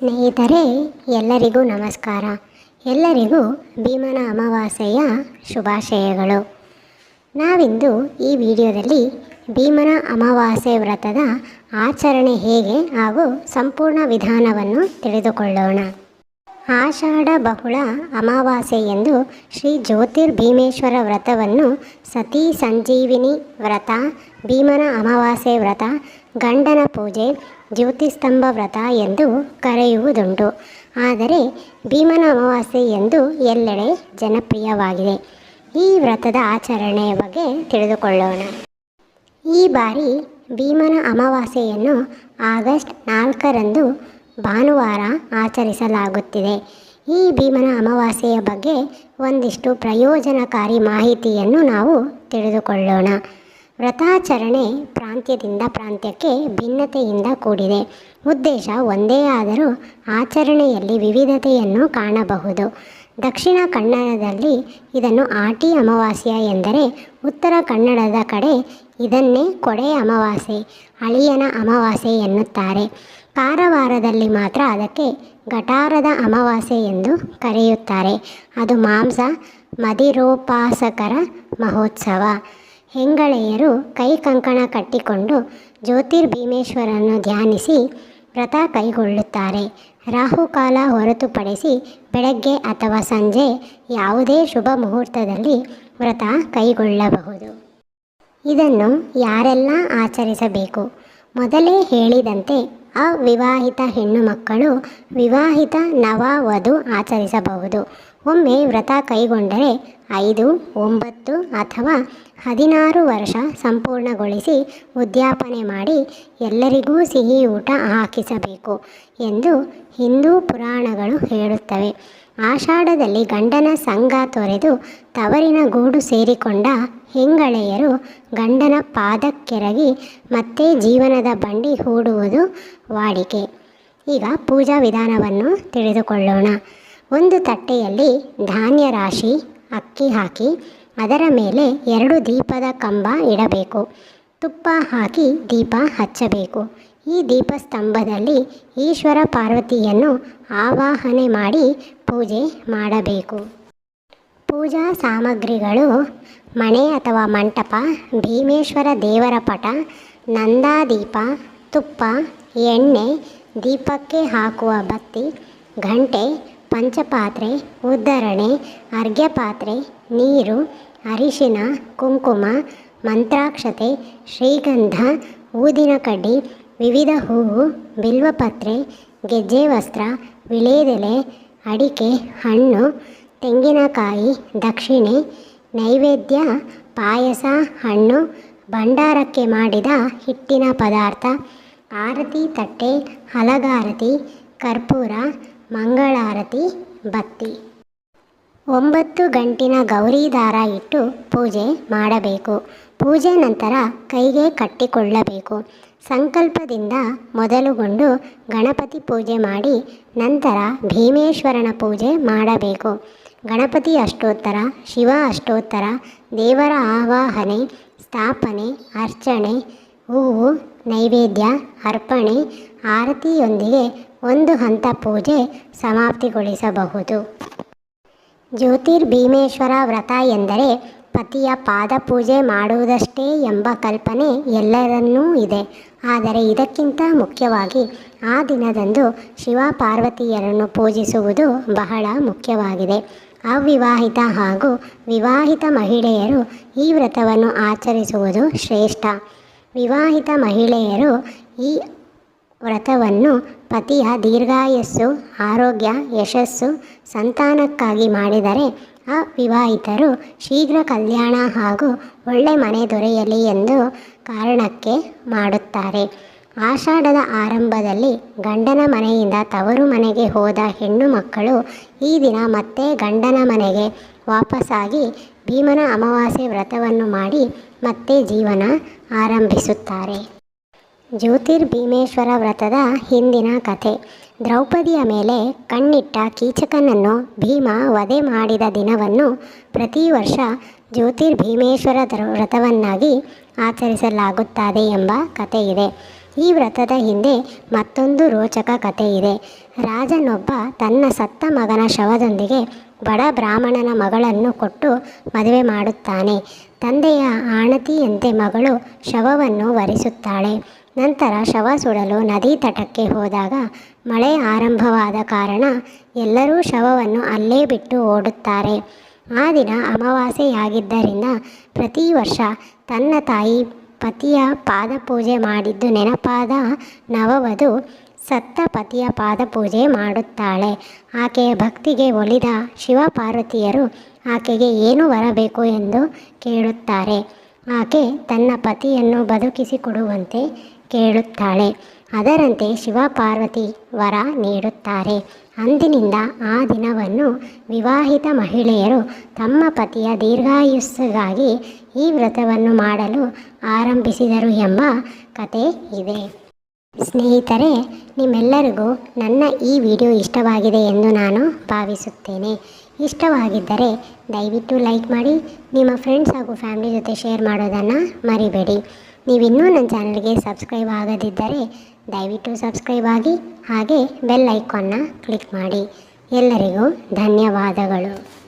ಸ್ನೇಹಿತರೆ, ಎಲ್ಲರಿಗೂ ನಮಸ್ಕಾರ. ಎಲ್ಲರಿಗೂ ಭೀಮನ ಅಮಾವಾಸ್ಯೆಯ ಶುಭಾಶಯಗಳು. ನಾವಿಂದು ಈ ವಿಡಿಯೋದಲ್ಲಿ ಭೀಮನ ಅಮಾವಾಸ್ಯೆ ವ್ರತದ ಆಚರಣೆ ಹೇಗೆ ಹಾಗೂ ಸಂಪೂರ್ಣ ವಿಧಾನವನ್ನು ತಿಳಿದುಕೊಳ್ಳೋಣ. ಆಷಾಢ ಬಹುಳ ಅಮಾವಾಸ್ಯೆ ಎಂದು ಶ್ರೀ ಜ್ಯೋತಿರ್ಭೀಮೇಶ್ವರ ವ್ರತವನ್ನು ಸತಿ ಸಂಜೀವಿನಿ ವ್ರತ, ಭೀಮನ ಅಮಾವಾಸ್ಯೆ ವ್ರತ, ಗಂಡನ ಪೂಜೆ, ಜ್ಯೋತಿಸ್ತಂಭ ವ್ರತ ಎಂದು ಕರೆಯುವುದುಂಟು. ಆದರೆ ಭೀಮನ ಅಮಾವಾಸ್ಯೆ ಎಂದು ಎಲ್ಲೆಡೆ ಜನಪ್ರಿಯವಾಗಿದೆ. ಈ ವ್ರತದ ಆಚರಣೆಯ ಬಗ್ಗೆ ತಿಳಿದುಕೊಳ್ಳೋಣ. ಈ ಬಾರಿ ಭೀಮನ ಅಮಾವಾಸ್ಯೆಯನ್ನು ಆಗಸ್ಟ್ ನಾಲ್ಕರಂದು ಭಾನುವಾರ ಆಚರಿಸಲಾಗುತ್ತಿದೆ. ಈ ಭೀಮನ ಅಮಾವಾಸ್ಯೆಯ ಬಗ್ಗೆ ಒಂದಿಷ್ಟು ಪ್ರಯೋಜನಕಾರಿ ಮಾಹಿತಿಯನ್ನು ನಾವು ತಿಳಿದುಕೊಳ್ಳೋಣ. ವ್ರತಾಚರಣೆ ಪ್ರಾಂತ್ಯದಿಂದ ಪ್ರಾಂತ್ಯಕ್ಕೆ ಭಿನ್ನತೆಯಿಂದ ಕೂಡಿದೆ. ಉದ್ದೇಶ ಒಂದೇ ಆದರೂ ಆಚರಣೆಯಲ್ಲಿ ವಿವಿಧತೆಯನ್ನು ಕಾಣಬಹುದು. ದಕ್ಷಿಣ ಕನ್ನಡದಲ್ಲಿ ಇದನ್ನು ಆಟಿ ಅಮಾವಾಸ್ಯ ಎಂದರೆ ಉತ್ತರ ಕನ್ನಡದ ಕಡೆ ಇದನ್ನೇ ಕೊಡೆ ಅಮಾವಾಸ್ಯೆ, ಅಳಿಯನ ಅಮಾವಾಸ್ಯೆ ಎನ್ನುತ್ತಾರೆ. ಕಾರವಾರದಲ್ಲಿ ಮಾತ್ರ ಅದಕ್ಕೆ ಗಟಾರದ ಅಮಾವಾಸ್ಯೆ ಎಂದು ಕರೆಯುತ್ತಾರೆ. ಅದು ಮಾಂಸ ಮದಿರೋಪಾಸಕರ ಮಹೋತ್ಸವ. ಹೆಂಗಳೆಯರು ಕೈ ಕಂಕಣ ಕಟ್ಟಿಕೊಂಡು ಜ್ಯೋತಿರ್ಭೀಮೇಶ್ವರನ್ನು ಧ್ಯಾನಿಸಿ ವ್ರತ ಕೈಗೊಳ್ಳುತ್ತಾರೆ. ರಾಹುಕಾಲ ಹೊರತುಪಡಿಸಿ ಬೆಳಗ್ಗೆ ಅಥವಾ ಸಂಜೆ ಯಾವುದೇ ಶುಭ ಮುಹೂರ್ತದಲ್ಲಿ ವ್ರತ ಕೈಗೊಳ್ಳಬಹುದು. ಇದನ್ನು ಯಾರೆಲ್ಲ ಆಚರಿಸಬೇಕು? ಮೊದಲೇ ಹೇಳಿದಂತೆ ಅವಿವಾಹಿತ ಹೆಣ್ಣು ಮಕ್ಕಳು ವಿವಾಹಿತ ನವ ವಧು ಆಚರಿಸಬಹುದು. ಒಮ್ಮೆ ವ್ರತ ಕೈಗೊಂಡರೆ ಐದು, ಒಂಬತ್ತು ಅಥವಾ ಹದಿನಾರು ವರ್ಷ ಸಂಪೂರ್ಣಗೊಳಿಸಿ ಉದ್ಯಾಪನೆ ಮಾಡಿ ಎಲ್ಲರಿಗೂ ಸಿಹಿ ಊಟ ಹಾಕಿಸಬೇಕು ಎಂದು ಹಿಂದೂ ಪುರಾಣಗಳು ಹೇಳುತ್ತವೆ. ಆಷಾಢದಲ್ಲಿ ಗಂಡನ ಸಂಘ ತೊರೆದು ತವರಿನ ಗೂಡು ಸೇರಿಕೊಂಡ ಹೆಂಗಳೆಯರು ಗಂಡನ ಪಾದಕ್ಕೆರಗಿ ಮತ್ತೆ ಜೀವನದ ಬಂಡಿ ಹೂಡುವುದು ವಾಡಿಕೆ. ಈಗ ಪೂಜಾ ವಿಧಾನವನ್ನು ತಿಳಿದುಕೊಳ್ಳೋಣ. ಒಂದು ತಟ್ಟೆಯಲ್ಲಿ ಧಾನ್ಯ ರಾಶಿ, ಅಕ್ಕಿ ಹಾಕಿ, ಅದರ ಮೇಲೆ ಎರಡು ದೀಪದ ಕಂಬ ಇಡಬೇಕು. ತುಪ್ಪ ಹಾಕಿ ದೀಪ ಹಚ್ಚಬೇಕು. ಈ ದೀಪಸ್ತಂಭದಲ್ಲಿ ಈಶ್ವರ ಪಾರ್ವತಿಯನ್ನು ಆವಾಹನೆ ಮಾಡಿ ಪೂಜೆ ಮಾಡಬೇಕು. ಪೂಜಾ ಸಾಮಗ್ರಿಗಳು, ಮಣೆ ಅಥವಾ ಮಂಟಪ, ಭೀಮೇಶ್ವರ ದೇವರ ಪಟ, ನಂದಾದೀಪ, ತುಪ್ಪ, ಎಣ್ಣೆ, ದೀಪಕ್ಕೆ ಹಾಕುವ ಬತ್ತಿ, ಘಂಟೆ, ಪಂಚಪಾತ್ರೆ ಉದ್ದರಣೆ ಅರ್ಘ್ಯಪಾತ್ರೆ, ನೀರು, ಅರಿಶಿನ, ಕುಂಕುಮ, ಮಂತ್ರಾಕ್ಷತೆ, ಶ್ರೀಗಂಧ, ಊದಿನ ಕಡ್ಡಿ, ವಿವಿಧ ಹೂವು, ಬಿಲ್ವಪತ್ರೆ, ಗೆಜ್ಜೆ ವಸ್ತ್ರ, ವಿಳೇದೆಲೆ, ಅಡಿಕೆ, ಹಣ್ಣು ತೆಂಗಿನಕಾಯಿ, ದಕ್ಷಿಣೆ, ನೈವೇದ್ಯ, ಪಾಯಸ, ಹಣ್ಣು, ಭಂಡಾರಕ್ಕೆ ಮಾಡಿದ ಹಿಟ್ಟಿನ ಪದಾರ್ಥ, ಆರತಿ, ತಟ್ಟೆ, ಹಲಗಾರತಿ, ಕರ್ಪೂರ, ಮಂಗಳಾರತಿ, ಬತ್ತಿ. ಒಂಬತ್ತು ಗಂಟಿನ ಗೌರಿ ದಾರ ಇಟ್ಟು ಪೂಜೆ ಮಾಡಬೇಕು. ಪೂಜೆ ನಂತರ ಕೈಗೆ ಕಟ್ಟಿಕೊಳ್ಳಬೇಕು. ಸಂಕಲ್ಪದಿಂದ ಮೊದಲುಗೊಂಡು ಗಣಪತಿ ಪೂಜೆ ಮಾಡಿ ನಂತರ ಭೀಮೇಶ್ವರನ ಪೂಜೆ ಮಾಡಬೇಕು. ಗಣಪತಿ ಅಷ್ಟೋತ್ತರ, ಶಿವ ಅಷ್ಟೋತ್ತರ, ದೇವರ ಆವಾಹನೆ, ಸ್ಥಾಪನೆ, ಅರ್ಚನೆ, ಹೂವು, ನೈವೇದ್ಯ, ಅರ್ಪಣೆ ಆರತಿಯೊಂದಿಗೆ ಒಂದು ಹಂತ ಪೂಜೆ ಸಮಾಪ್ತಿಗೊಳಿಸಬಹುದು. ಜ್ಯೋತಿರ್ಭೀಮೇಶ್ವರ ವ್ರತ ಎಂದರೆ ಪತಿಯ ಪಾದ ಪೂಜೆ ಮಾಡುವುದಷ್ಟೇ ಎಂಬ ಕಲ್ಪನೆ ಎಲ್ಲರನ್ನೂ ಇದೆ. ಆದರೆ ಇದಕ್ಕಿಂತ ಮುಖ್ಯವಾಗಿ ಆ ದಿನದಂದು ಶಿವ ಪಾರ್ವತಿಯರನ್ನು ಪೂಜಿಸುವುದು ಬಹಳ ಮುಖ್ಯವಾಗಿದೆ. ಅವಿವಾಹಿತ ಹಾಗೂ ವಿವಾಹಿತ ಮಹಿಳೆಯರು ಈ ವ್ರತವನ್ನು ಆಚರಿಸುವುದು ಶ್ರೇಷ್ಠ. ವಿವಾಹಿತ ಮಹಿಳೆಯರು ಈ ವ್ರತವನ್ನು ಪತಿಯ ದೀರ್ಘಾಯಸ್ಸು ಆರೋಗ್ಯ ಯಶಸ್ಸು ಸಂತಾನಕ್ಕಾಗಿ ಮಾಡಿದರೆ ಅವಿವಾಹಿತರು ಶೀಘ್ರ ಕಲ್ಯಾಣ ಹಾಗೂ ಒಳ್ಳೆ ಮನೆ ದೊರೆಯಲಿ ಎಂದು ಕಾರಣಕ್ಕೆ ಮಾಡುತ್ತಾರೆ. ಆಷಾಢದ ಆರಂಭದಲ್ಲಿ ಗಂಡನ ಮನೆಯಿಂದ ತವರು ಮನೆಗೆ ಹೋದ ಹೆಣ್ಣು ಮಕ್ಕಳು ಈ ದಿನ ಮತ್ತೆ ಗಂಡನ ಮನೆಗೆ ವಾಪಸ್ಸಾಗಿ ಭೀಮನ ಅಮಾವಾಸ್ಯೆ ವ್ರತವನ್ನು ಮಾಡಿ ಮತ್ತೆ ಜೀವನ ಆರಂಭಿಸುತ್ತಾರೆ. ಜ್ಯೋತಿರ್ಭೀಮೇಶ್ವರ ವ್ರತದ ಹಿಂದಿನ ಕಥೆ. ದ್ರೌಪದಿಯ ಮೇಲೆ ಕಣ್ಣಿಟ್ಟ ಕೀಚಕನನ್ನು ಭೀಮ ವಧೆ ಮಾಡಿದ ದಿನವನ್ನು ಪ್ರತಿ ವರ್ಷ ಜ್ಯೋತಿರ್ಭೀಮೇಶ್ವರ ವ್ರತವನ್ನಾಗಿ ಆಚರಿಸಲಾಗುತ್ತದೆ ಎಂಬ ಕಥೆಯಿದೆ. ಈ ವ್ರತದ ಹಿಂದೆ ಮತ್ತೊಂದು ರೋಚಕ ಕಥೆ ಇದೆ. ರಾಜನೊಬ್ಬ ತನ್ನ ಸತ್ತ ಮಗನ ಶವದೊಂದಿಗೆ ಬಡ ಬ್ರಾಹ್ಮಣನ ಮಗಳನ್ನು ಕೊಟ್ಟು ಮದುವೆ ಮಾಡುತ್ತಾನೆ. ತಂದೆಯ ಆಣತಿಯಂತೆ ಮಗಳು ಶವವನ್ನು ವರಿಸುತ್ತಾಳೆ. ನಂತರ ಶವ ಸುಡಲು ನದಿ ತಟಕ್ಕೆ ಹೋದಾಗ ಮಳೆ ಆರಂಭವಾದ ಕಾರಣ ಎಲ್ಲರೂ ಶವವನ್ನು ಅಲ್ಲೇ ಬಿಟ್ಟು ಓಡುತ್ತಾರೆ. ಆ ದಿನ ಅಮಾವಾಸ್ಯೆಯಾಗಿದ್ದರಿಂದ ಪ್ರತಿ ವರ್ಷ ತನ್ನ ತಾಯಿ ಪತಿಯ ಪಾದಪೂಜೆ ಮಾಡಿದ್ದು ನೆನಪಾದ ನವವಧು ಸತ್ತ ಪತಿಯ ಪಾದಪೂಜೆ ಮಾಡುತ್ತಾಳೆ. ಆಕೆಯ ಭಕ್ತಿಗೆ ಒಲಿದ ಶಿವಪಾರ್ವತಿಯರು ಆಕೆಗೆ ಏನು ಬರಬೇಕು ಎಂದು ಕೇಳುತ್ತಾರೆ. ಆಕೆ ತನ್ನ ಪತಿಯನ್ನು ಬದುಕಿಸಿಕೊಡುವಂತೆ ಕೇಳುತ್ತಾಳೆ. ಅದರಂತೆ ಶಿವಪಾರ್ವತಿ ವರ ನೀಡುತ್ತಾರೆ. ಅಂದಿನಿಂದ ಆ ದಿನವನ್ನು ವಿವಾಹಿತ ಮಹಿಳೆಯರು ತಮ್ಮ ಪತಿಯ ದೀರ್ಘಾಯುಸ್ಸಿಗಾಗಿ ಈ ವ್ರತವನ್ನು ಮಾಡಲು ಆರಂಭಿಸಿದರು ಎಂಬ ಕತೆ ಇದೆ. ಸ್ನೇಹಿತರೆ, ನಿಮ್ಮೆಲ್ಲರಿಗೂ ನನ್ನ ಈ ವಿಡಿಯೋ ಇಷ್ಟವಾಗಿದೆ ಎಂದು ನಾನು ಭಾವಿಸುತ್ತೇನೆ. ಇಷ್ಟವಾಗಿದ್ದರೆ ದಯವಿಟ್ಟು ಲೈಕ್ ಮಾಡಿ, ನಿಮ್ಮ ಫ್ರೆಂಡ್ಸ್ ಹಾಗೂ ಫ್ಯಾಮಿಲಿ ಜೊತೆ ಶೇರ್ ಮಾಡೋದನ್ನು ಮರಿಬೇಡಿ. ನೀವಿನ್ನೂ ನನ್ನ ಚಾನಲ್ಗೆ ಸಬ್ಸ್ಕ್ರೈಬ್ ಆಗದಿದ್ದರೆ ದಯವಿಟ್ಟು ಸಬ್ಸ್ಕ್ರೈಬ್ ಆಗಿ ಹಾಗೆ ಬೆಲ್ ಐಕಾನ್ನ ಕ್ಲಿಕ್ ಮಾಡಿ. ಎಲ್ಲರಿಗೂ ಧನ್ಯವಾದಗಳು.